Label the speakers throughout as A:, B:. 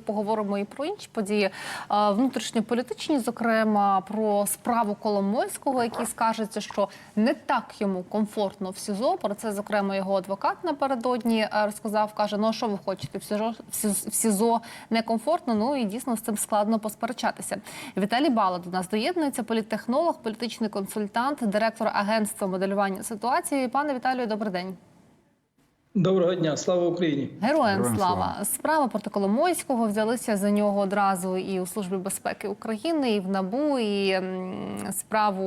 A: Поговоримо і про інші події внутрішньополітичні, зокрема про справу Коломойського, який скажеться, що не так йому комфортно в СІЗО. Про це зокрема його адвокат напередодні е, розказав. каже: ну а що ви хочете? В СІЗО некомфортно. Ну і дійсно з цим складно посперечатися. Віталій Бала до нас доєднується. Політтехнолог, політичний консультант, директор агентства моделювання ситуації. Пане Віталію, добрий день.
B: Доброго дня, слава Україні!
A: Героям
C: Героям
A: слава.
C: слава.
A: Справа проти Коломойського взялися за нього одразу і у Службі безпеки України, і в НАБУ, і справу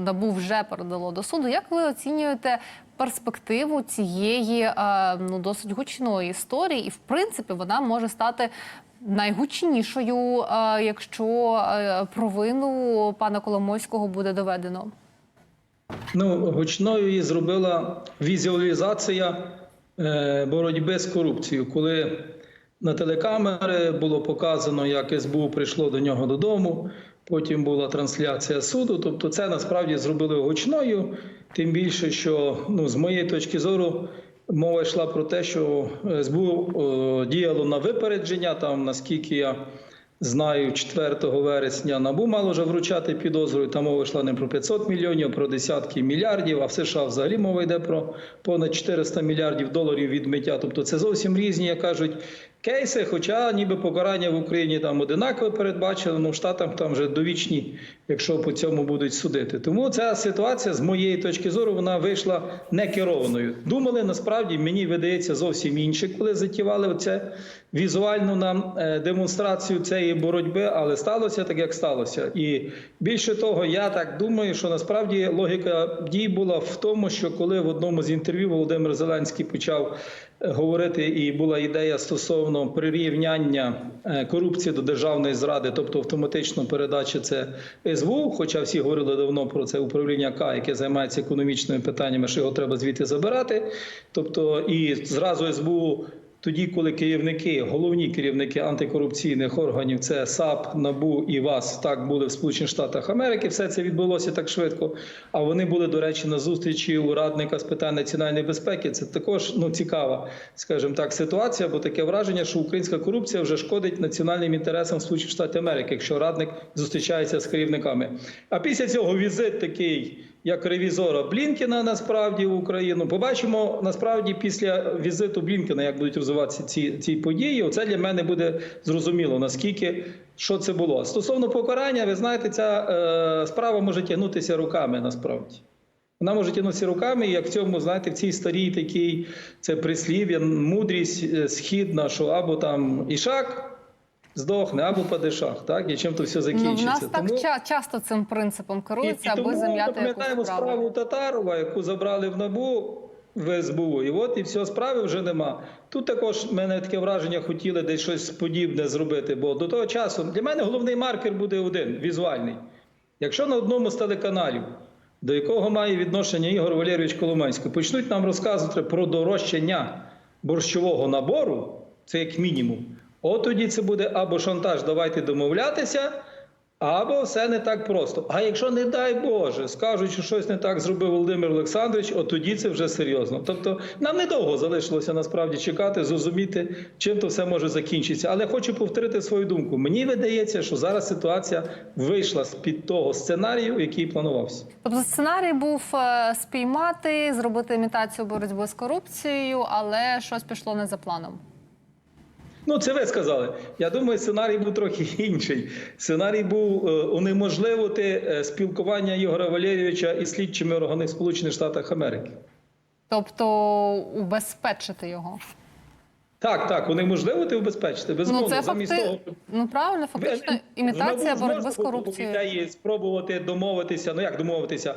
A: НАБУ вже передало до суду. Як ви оцінюєте перспективу цієї е, ну досить гучної історії? І в принципі вона може стати найгучнішою, е, якщо е, провину пана Коломойського буде доведено.
B: Ну, гучною її зробила візуалізація боротьби з корупцією, коли на телекамери було показано, як СБУ прийшло до нього додому. Потім була трансляція суду. Тобто, це насправді зробили гучною. Тим більше, що ну, з моєї точки зору мова йшла про те, що СБУ е, діяло на випередження. Там, наскільки я Знаю, 4 вересня НАБУ мало вже вручати підозру. і Там мова йшла не про 500 мільйонів, про десятки мільярдів. А в США взагалі мова йде про понад 400 мільярдів доларів відмиття. Тобто це зовсім різні, як кажуть, кейси. Хоча ніби покарання в Україні там одинаково передбачено, ну в Штатах там вже довічні, якщо по цьому будуть судити. Тому ця ситуація з моєї точки зору вона вийшла некерованою. Думали насправді мені видається зовсім інше, коли затівали оце візуальну нам е, демонстрацію цієї боротьби, але сталося так, як сталося. І більше того, я так думаю, що насправді логіка дій була в тому, що коли в одному з інтерв'ю Володимир Зеленський почав говорити, і була ідея стосовно прирівняння е, корупції до державної зради, тобто автоматично передачі це СВУ. хоча всі говорили давно про це управління К, яке займається економічними питаннями, що його треба звідти забирати. Тобто і зразу СБУ. Тоді, коли керівники, головні керівники антикорупційних органів, це САП, НАБУ і ВАС, так були в Сполучених Штатах Америки, все це відбулося так швидко. А вони були, до речі, на зустрічі у радника з питань національної безпеки. Це також ну цікава, скажімо так, ситуація, бо таке враження, що українська корупція вже шкодить національним інтересам Сполучених Штатів Америки, якщо радник зустрічається з керівниками. А після цього візит такий як ревізора Блінкіна насправді в Україну. Побачимо насправді після візиту Блінкіна, як будуть розвиватися ці, ці події. Оце для мене буде зрозуміло, наскільки що це було. Стосовно покарання, ви знаєте, ця е, справа може тягнутися руками насправді. Вона може тягнутися руками, і як в цьому, знаєте, в цій старій такій це прислів'я, мудрість е, східна, що або там ішак здохне, або падишах, так? І чим то все
A: Ну,
B: закінчиться.
A: в нас так
B: Тому-
A: ча- часто цим принципом керуються,
B: і,
A: аби
B: тому
A: зам'яти
B: ми пам'ятаємо
A: справу.
B: Татарова, яку забрали в НАБУ в СБУ. І от і все, справи вже нема. Тут також мене таке враження хотіли десь щось подібне зробити, бо до того часу для мене головний маркер буде один візуальний. Якщо на одному з телеканалів, до якого має відношення Ігор Валерійович Коломанський, почнуть нам розказувати про дорожчання борщового набору, це як мінімум. От тоді це буде або шантаж, давайте домовлятися, або все не так просто. А якщо, не дай Боже, скажуть, що щось не так зробив Володимир Олександрович, от тоді це вже серйозно. Тобто нам недовго залишилося насправді чекати, зрозуміти, чим то все може закінчитися. Але хочу повторити свою думку. Мені видається, що зараз ситуація вийшла з під того сценарію, який планувався.
A: Тобто сценарій був е, спіймати, зробити імітацію боротьби з корупцією, але щось пішло не за планом.
B: Ну, це ви сказали. Я думаю, сценарій був трохи інший. Сценарій був е, унеможливити е, спілкування Ігоря Валерійовича із слідчими органи Сполучених Штатів Америки.
A: Тобто убезпечити його.
B: Так, так, унеможливити убезпечити. Безумовно,
A: ну це
B: замість
A: факти...
B: того.
A: ну правильно, фактично імітація боротьби з корупцією.
B: ідеї спробувати домовитися. Ну як домовитися?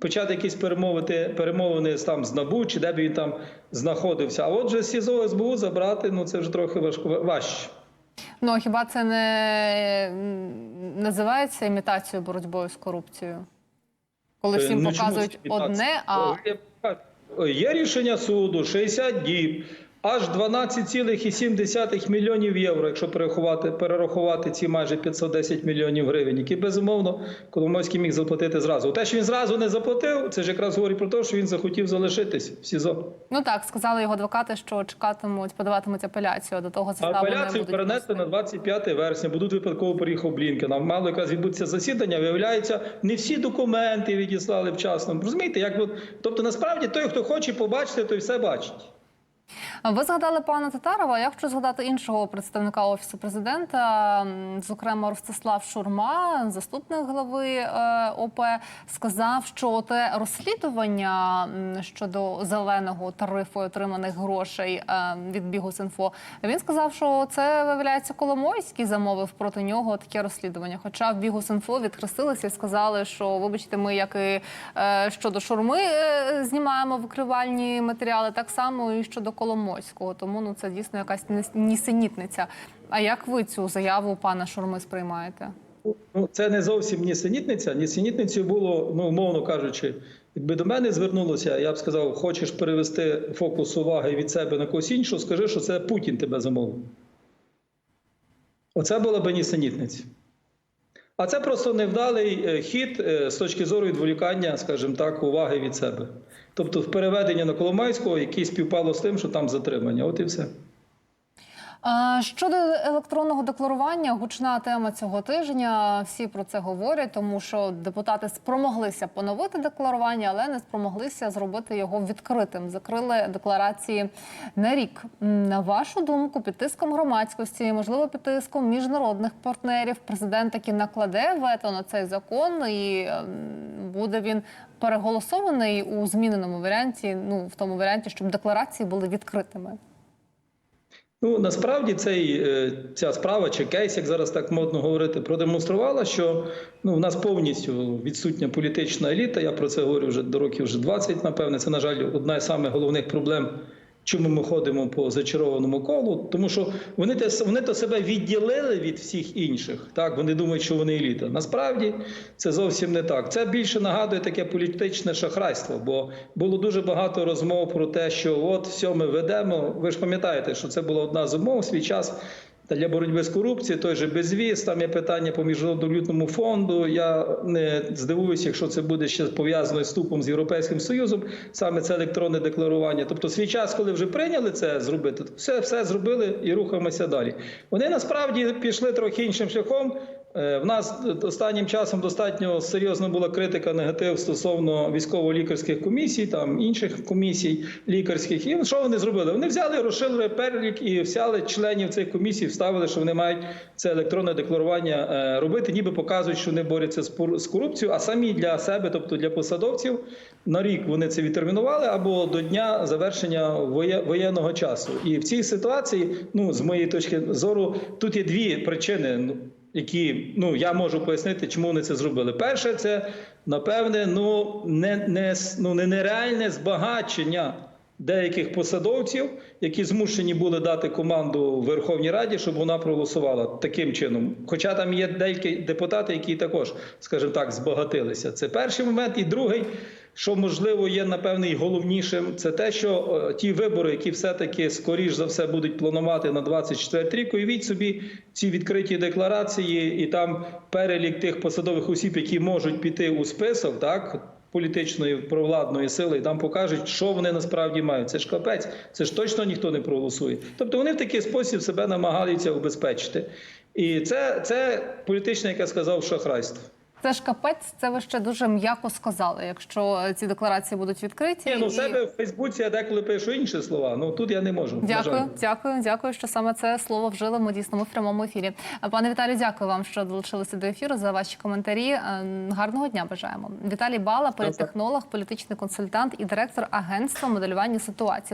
B: Почати якісь перемовити перемовини з там з НАБУ, чи де б він там знаходився. А от же СІЗО СБУ забрати, ну це вже трохи важко важче.
A: Ну а хіба це не називається імітацією боротьбою з корупцією? Коли всім
B: Ну,
A: показують одне, а
B: Є рішення суду 60 діб. Аж 12,7 мільйонів євро, якщо перерахувати, перерахувати ці майже 510 мільйонів гривень, які безумовно Коломойський міг заплатити зразу. Те, що він зразу не заплатив, це ж якраз говорить про те, що він захотів залишитись в СІЗО.
A: Ну так сказали його адвокати, що чекатимуть, подаватимуть апеляцію до того заставу.
B: апеляцію
A: будуть
B: перенесли на
A: вносити.
B: 25 вересня, бо тут випадково приїхав Блінкен. А мало якраз відбудеться засідання. Виявляється, не всі документи відіслали вчасно. Розумієте, як тобто насправді той, хто хоче побачити, той все бачить.
A: Ви згадали пана Татарова. Я хочу згадати іншого представника офісу президента, зокрема Ростислав Шурма, заступник глави е, ОП, сказав, що те розслідування щодо зеленого тарифу отриманих грошей е, від Бігус.Інфо, Він сказав, що це виявляється Коломойський замовив проти нього таке розслідування. Хоча в Бігус.Інфо відхрестилися і сказали, що вибачте, ми як і е, щодо шурми знімаємо викривальні матеріали, так само і щодо Коломойського. Тому ну це дійсно якась нісенітниця. А як ви цю заяву пана Шурми сприймаєте?
B: Ну, це не зовсім нісенітниця. Нісенітницею було, ну, умовно кажучи, якби до мене звернулося, я б сказав, хочеш перевести фокус уваги від себе на когось іншого, скажи, що це Путін тебе замовив. Оце була би нісенітниця. А це просто невдалий е, хід е, з точки зору відволікання, скажімо так, уваги від себе. Тобто в переведення на Коломайського, яке співпало з тим, що там затримання. От і все.
A: А, Щодо електронного декларування, гучна тема цього тижня. Всі про це говорять, тому що депутати спромоглися поновити декларування, але не спромоглися зробити його відкритим. Закрили декларації на рік. На вашу думку, під тиском громадськості, можливо, під тиском міжнародних партнерів, президент таки накладе вето на цей закон, і ем, буде він переголосований у зміненому варіанті. Ну в тому варіанті, щоб декларації були відкритими.
B: Ну насправді цей, е, ця справа чи кейс, як зараз так модно говорити, продемонструвала, що ну, в нас повністю відсутня політична еліта. Я про це говорю вже до років вже 20, напевне. Це, на жаль, одна з самих головних проблем, чому ми ходимо по зачарованому колу. Тому що вони те вони то себе відділили від всіх інших. Так вони думають, що вони еліта. Насправді це зовсім не так. Це більше нагадує таке політичне шахрайство, бо було дуже багато розмов про те, що от все ми ведемо. Ви ж пам'ятаєте, що це була одна з умов свій час. Для боротьби з корупцією, той же безвіз, там є питання по міжнародному валютному фонду. Я не здивуюся, якщо це буде ще пов'язано з вступом з Європейським Союзом, саме це електронне декларування. Тобто, свій час, коли вже прийняли це зробити, все, все зробили і рухаємося далі. Вони насправді пішли трохи іншим шляхом. Е, В нас останнім часом достатньо серйозна була критика негатив стосовно військово-лікарських комісій, там інших комісій лікарських. І що вони зробили? Вони взяли, розширили перелік і взяли членів цих комісій, вставили, що вони мають це електронне декларування е, робити, ніби показують, що вони борються з корупцією, а самі для себе, тобто для посадовців, на рік вони це відтермінували або до дня завершення воєнного часу. І в цій ситуації, ну з моєї точки зору, тут є дві причини. Які ну я можу пояснити, чому вони це зробили. Перше, це напевне, ну не, не ну не нереальне збагачення деяких посадовців, які змушені були дати команду Верховній Раді, щоб вона проголосувала таким чином. Хоча там є деякі депутати, які також, скажімо так, збагатилися. Це перший момент. І другий, що можливо є напевне і головнішим, це те, що е, ті вибори, які все-таки скоріш за все будуть планувати на 24 рік, уявіть собі ці відкриті декларації, і там перелік тих посадових осіб, які можуть піти у список, так. Політичної провладної сили і там покажуть, що вони насправді мають. Це ж капець, це ж точно ніхто не проголосує. Тобто вони в такий спосіб себе намагаються убезпечити. І це, це політичне, яке сказав, шахрайство.
A: Це ж капець, це ви ще дуже м'яко сказали. Якщо ці декларації будуть відкриті,
B: Ні, ну
A: і-
B: в себе в Фейсбуці я деколи пишу інші слова. Ну тут я не можу.
A: Дякую,
B: жаль.
A: дякую, дякую, що саме це слово вжили. Ми дійсно ми в прямому ефірі. Пане Віталію, дякую вам, що долучилися до ефіру за ваші коментарі. Е, Гарного дня бажаємо. Віталій Бала, політтехнолог, політичний консультант і директор агентства моделювання ситуації.